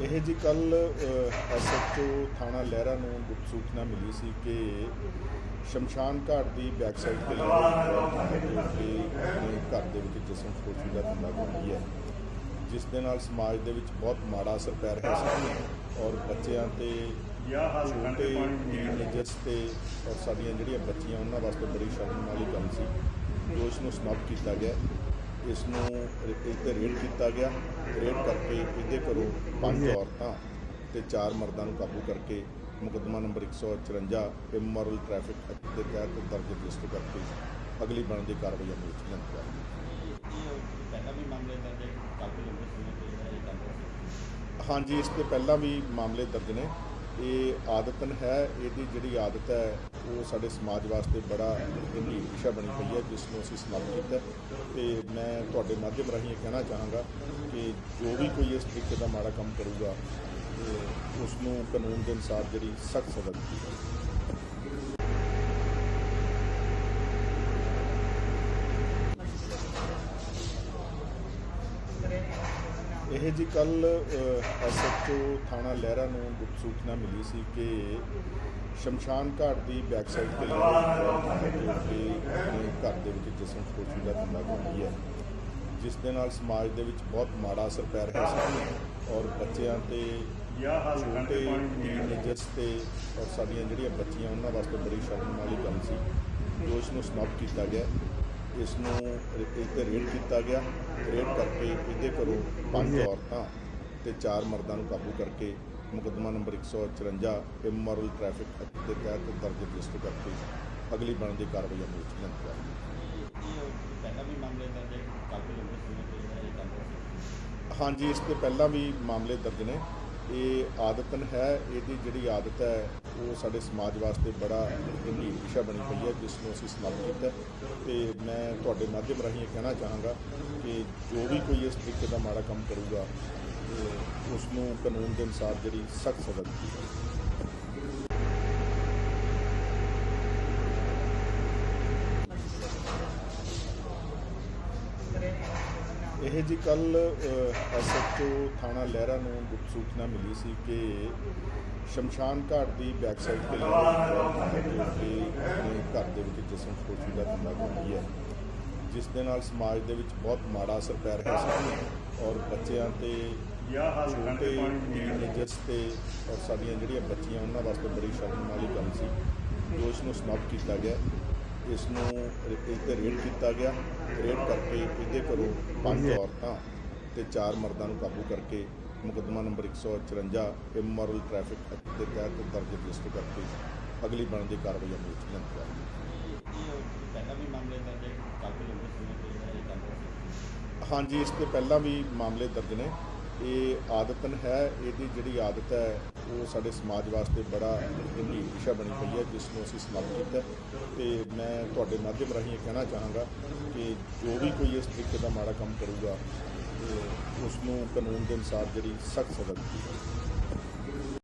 ਇਹ ਜੀ ਕੱਲ ਐਸਐਚਓ ਥਾਣਾ ਲਹਿਰਾ ਨੂੰ ਗੁਪਤ ਸੂਚਨਾ ਮਿਲੀ ਸੀ ਕਿ ਸ਼ਮਸ਼ਾਨ ਘਾਟ ਦੀ ਬੈਕ ਸਾਈਡ ਤੇ ਲੜਕੀ ਆਪਣੇ ਘਰ ਦੇ ਵਿੱਚ ਜਿਸਮ ਫੋਸ਼ੀ ਦਾ ਧੰਦਾ ਕਰਦੀ ਹੈ, ਜਿਸ ਦੇ ਨਾਲ ਸਮਾਜ ਦੇ ਵਿੱਚ ਬਹੁਤ ਮਾੜਾ ਅਸਰ ਪੈ ਰਿਹਾ ਸੀ ਔਰ ਬੱਚਿਆਂ ਤੇ ਛੋਟੇ ਟੀਨੇਜਰਸ ਤੇ ਔਰ ਸਾਡੀਆਂ ਜਿਹੜੀਆਂ ਬੱਚੀਆਂ, ਉਹਨਾਂ ਵਾਸਤੇ ਬੜੀ ਸ਼ਰਮ ਵਾਲੀ ਗੱਲ ਸੀ ਜੋ ਇਸ ਨੂੰ ਸਮਾਪਤ ਕੀਤਾ ਗਿਆ। ਇਸ ਨੂੰ ਇਸ ਤੇ ਰੇਡ ਕੀਤਾ ਗਿਆ। ਰੇਡ ਕਰਕੇ ਇਹਦੇ ਘਰੋਂ ਪੰਜ ਔਰਤਾਂ ਤੇ ਚਾਰ ਮਰਦਾਂ ਨੂੰ ਕਾਬੂ ਕਰਕੇ ਮੁਕੱਦਮਾ ਨੰਬਰ 154 ਇਮੋਰਲ ਟ੍ਰੈਫਿਕ ਐਕਟ ਦੇ ਤਹਿਤ ਦਰਜ ਰਜਿਸਟਰ ਕਰਕੇ ਅਗਲੀ ਬਣਦੀ ਕਾਰਵਾਈ ਅਮਲ ਵਿੱਚ ਲਿਆਂਦੀ ਜਾ ਰਹੀ ਹੈ ਪਹਿਲਾਂ ਵੀ ਮਾਮਲੇ ਦਰਜ ਹੈ ਕਾਫੀ ਲੰਬੇ ਸਮੇਂ ਤੋਂ ਜਿਹੜਾ ਇਹ ਕੰਮ ਹੋ ਰਿਹਾ ਹਾਂਜੀ ਇਸ ਤੇ ਪਹਿਲਾਂ ਵੀ ਮਾਮਲੇ ਦਰਜ ਨੇ। ਇਹ ਆਦਤਨ ਹੈ, ਇਹਦੀ ਜਿਹੜੀ ਆਦਤ ਹੈ, ਉਹ ਸਾਡੇ ਸਮਾਜ ਵਾਸਤੇ ਬੜਾ ਗੰਭੀਰ ਵਿਸ਼ਾ ਬਣੀ ਪਈ ਹੈ ਜਿਸ ਨੂੰ ਅਸੀਂ ਸਮਾਪਤ ਕੀਤਾ ਤੇ ਮੈਂ ਤੁਹਾਡੇ ਮਾਧਿਅਮ ਰਾਹੀਂ ਇਹ ਕਹਿਣਾ ਚਾਹਾਂਗਾ ਕਿ ਜੋ ਵੀ ਕੋਈ ਇਸ ਤਰੀਕੇ ਦਾ ਮਾੜਾ ਕੰਮ ਕਰੂਗਾ ਤੇ ਉਸ ਨੂੰ ਕਾਨੂੰਨ ਦੇ ਅਨੁਸਾਰ ਜਿਹੜੀ ਸਖਤ ਸਜ਼ਾ ਦਿੱਤੀ ਜਾਵੇ। ਇਹ ਜੀ ਕੱਲ ਐਸਐਚਓ ਥਾਣਾ ਲਹਿਰਾ ਨੂੰ ਗੁਪਤ ਸੂਚਨਾ ਮਿਲੀ ਸੀ ਕਿ ਸ਼ਮਸ਼ਾਨ ਘਾਟ ਦੀ ਬੈਕ ਸਾਈਡ ਤੇ ਲੜਕੀ ਆਪਣੇ ਘਰ ਦੇ ਵਿੱਚ ਜਿਸਮ ਫੋਸ਼ੀ ਦਾ ਧੰਦਾ ਕਰਦੀ ਹੈ, ਜਿਸ ਦੇ ਨਾਲ ਸਮਾਜ ਦੇ ਵਿੱਚ ਬਹੁਤ ਮਾੜਾ ਅਸਰ ਪੈ ਰਿਹਾ ਸੀ ਔਰ ਬੱਚਿਆਂ ਤੇ ਛੋਟੇ ਟੀਨੇਜਰਸ ਤੇ ਔਰ ਸਾਡੀਆਂ ਜਿਹੜੀਆਂ ਬੱਚੀਆਂ, ਉਹਨਾਂ ਵਾਸਤੇ ਬੜੀ ਸ਼ਰਮ ਵਾਲੀ ਗੱਲ ਸੀ। ਜੋ ਇਸ ਨੂੰ ਸਮਾਪਤ ਕੀਤਾ ਗਿਆ। ਇਸ ਨੂੰ ਇਸ ਤੇ ਰੇਡ ਕੀਤਾ ਗਿਆ। ਰੇਡ ਕਰਕੇ ਇਹਦੇ ਘਰੋਂ ਪੰਜ ਔਰਤਾਂ ਤੇ ਚਾਰ ਮਰਦਾਂ ਨੂੰ ਕਾਬੂ ਕਰਕੇ ਮੁਕੱਦਮਾ ਨੰਬਰ 154 ਇਮੋਰਲ ਟ੍ਰੈਫਿਕ ਐਕਟ ਦੇ ਤਹਿਤ ਦਰਜ ਰਜਿਸਟਰ ਕਰਕੇ ਅਗਲੀ ਬਣਦੀ ਕਾਰਵਾਈ ਅਮਲ ਵਿੱਚ ਲਿਆਂਦੀ ਜਾ ਰਹੀ ਹੈ ਇਹ ਪਹਿਲਾਂ ਵੀ ਮਾਮਲੇ ਦਰਜ ਹੈ ਕਾਫੀ ਲੰਬੇ ਸਮੇਂ ਤੋਂ ਜਿਹੜਾ ਇਹ ਕੰਮ ਹੋ ਰਿਹਾ ਹਾਂਜੀ ਇਸ ਤੇ ਪਹਿਲਾਂ ਵੀ ਮਾਮਲੇ ਦਰਜ ਨੇ। ਇਹ ਆਦਤਨ ਹੈ, ਇਹਦੀ ਜਿਹੜੀ ਆਦਤ ਹੈ, ਉਹ ਸਾਡੇ ਸਮਾਜ ਵਾਸਤੇ ਬੜਾ ਗੰਭੀਰ ਵਿਸ਼ਾ ਬਣੀ ਪਈ ਹੈ ਜਿਸ ਨੂੰ ਅਸੀਂ ਸਮਾਪਤ ਕੀਤਾ। ਤੇ ਮੈਂ ਤੁਹਾਡੇ ਮਾਧਿਅਮ ਰਾਹੀਂ ਇਹ ਕਹਿਣਾ ਚਾਹਾਂਗਾ ਕਿ ਜੋ ਵੀ ਕੋਈ ਇਸ ਤਰੀਕੇ ਦਾ ਮਾੜਾ ਕੰਮ ਕਰੂਗਾ, ਤੇ ਉਸ ਨੂੰ ਕਾਨੂੰਨ ਦੇ ਅਨੁਸਾਰ ਜਿਹੜੀ ਸਖਤ ਸਜ਼ਾ ਦਿੱਤੀ ਜਾਵੇ। ਇਹ ਜੀ ਕੱਲ ਐਸਐਚਓ ਥਾਣਾ ਲਹਿਰਾ ਨੂੰ ਗੁਪਤ ਸੂਚਨਾ ਮਿਲੀ ਸੀ ਕਿ ਸ਼ਮਸ਼ਾਨ ਘਾਟ ਦੀ ਬੈਕ ਸਾਈਡ ਤੇ ਲੜਕੀ ਆਪਣੇ ਘਰ ਦੇ ਵਿੱਚ ਜਿਸਮ ਫੋਸ਼ੀ ਦਾ ਧੰਦਾ ਕਰਦੀ ਹੈ, ਜਿਸ ਦੇ ਨਾਲ ਸਮਾਜ ਦੇ ਵਿੱਚ ਬਹੁਤ ਮਾੜਾ ਅਸਰ ਪੈ ਰਿਹਾ ਸੀ ਔਰ ਬੱਚਿਆਂ ਤੇ ਛੋਟੇ ਟੀਨੇਜਰਸ ਤੇ ਔਰ ਸਾਡੀਆਂ ਜਿਹੜੀਆਂ ਬੱਚੀਆਂ, ਉਹਨਾਂ ਵਾਸਤੇ ਬੜੀ ਸ਼ਰਮ ਵਾਲੀ ਗੱਲ ਸੀ। ਜੋ ਇਸ ਨੂੰ ਸਮਾਪਤ ਕੀਤਾ ਗਿਆ। ਇਸ ਨੂੰ ਤੇ ਰੇਡ ਕੀਤਾ ਗਿਆ। ਰੇਡ ਕਰਕੇ ਇਹਦੇ ਘਰੋਂ ਪੰਜ ਔਰਤਾਂ ਤੇ ਚਾਰ ਮਰਦਾਂ ਨੂੰ ਕਾਬੂ ਕਰਕੇ ਮੁਕੱਦਮਾ ਨੰਬਰ 154 ਇਮੋਰਲ ਟ੍ਰੈਫਿਕ ਐਕਟ ਦੇ ਤਹਿਤ ਦਰਜ ਰਜਿਸਟਰ ਕਰਕੇ ਅਗਲੀ ਬਣਦੀ ਕਾਰਵਾਈ ਅਮਲ ਵਿੱਚ ਲਿਆਂਦੀ ਜਾ ਰਹੀ ਹੈ ਇਹ ਪਹਿਲਾਂ ਵੀ ਮਾਮਲੇ ਦਰਜ ਹੈ ਕਾਫੀ ਲੰਬੇ ਸਮੇਂ ਤੋਂ ਜਿਹੜਾ ਇਹ ਕੰਮ ਹੋ ਰਿਹਾ ਹਾਂਜੀ ਇਸ ਤੇ ਪਹਿਲਾਂ ਵੀ ਮਾਮਲੇ ਦਰਜ ਨੇ। ਇਹ ਆਦਤਨ ਹੈ, ਇਹਦੀ ਜਿਹੜੀ ਆਦਤ ਹੈ, ਉਹ ਸਾਡੇ ਸਮਾਜ ਵਾਸਤੇ ਬੜਾ ਗੰਭੀਰ ਵਿਸ਼ਾ ਬਣੀ ਪਈ ਹੈ, ਜਿਸ ਨੂੰ ਅਸੀਂ ਸਮਾਪਤ ਕੀਤਾ। ਤੇ ਮੈਂ ਤੁਹਾਡੇ ਮਾਧਿਅਮ ਰਾਹੀਂ ਇਹ ਕਹਿਣਾ ਚਾਹਾਂਗਾ ਕਿ ਜੋ ਵੀ ਕੋਈ ਇਸ ਤਰੀਕੇ ਦਾ ਮਾੜਾ ਕੰਮ ਕਰੂਗਾ, ਤੇ ਉਸ ਨੂੰ ਕਾਨੂੰਨ ਦੇ ਅਨੁਸਾਰ ਜਿਹੜੀ ਸਖਤ ਸਜ਼ਾ ਦਿੱਤੀ ਜਾਵੇ।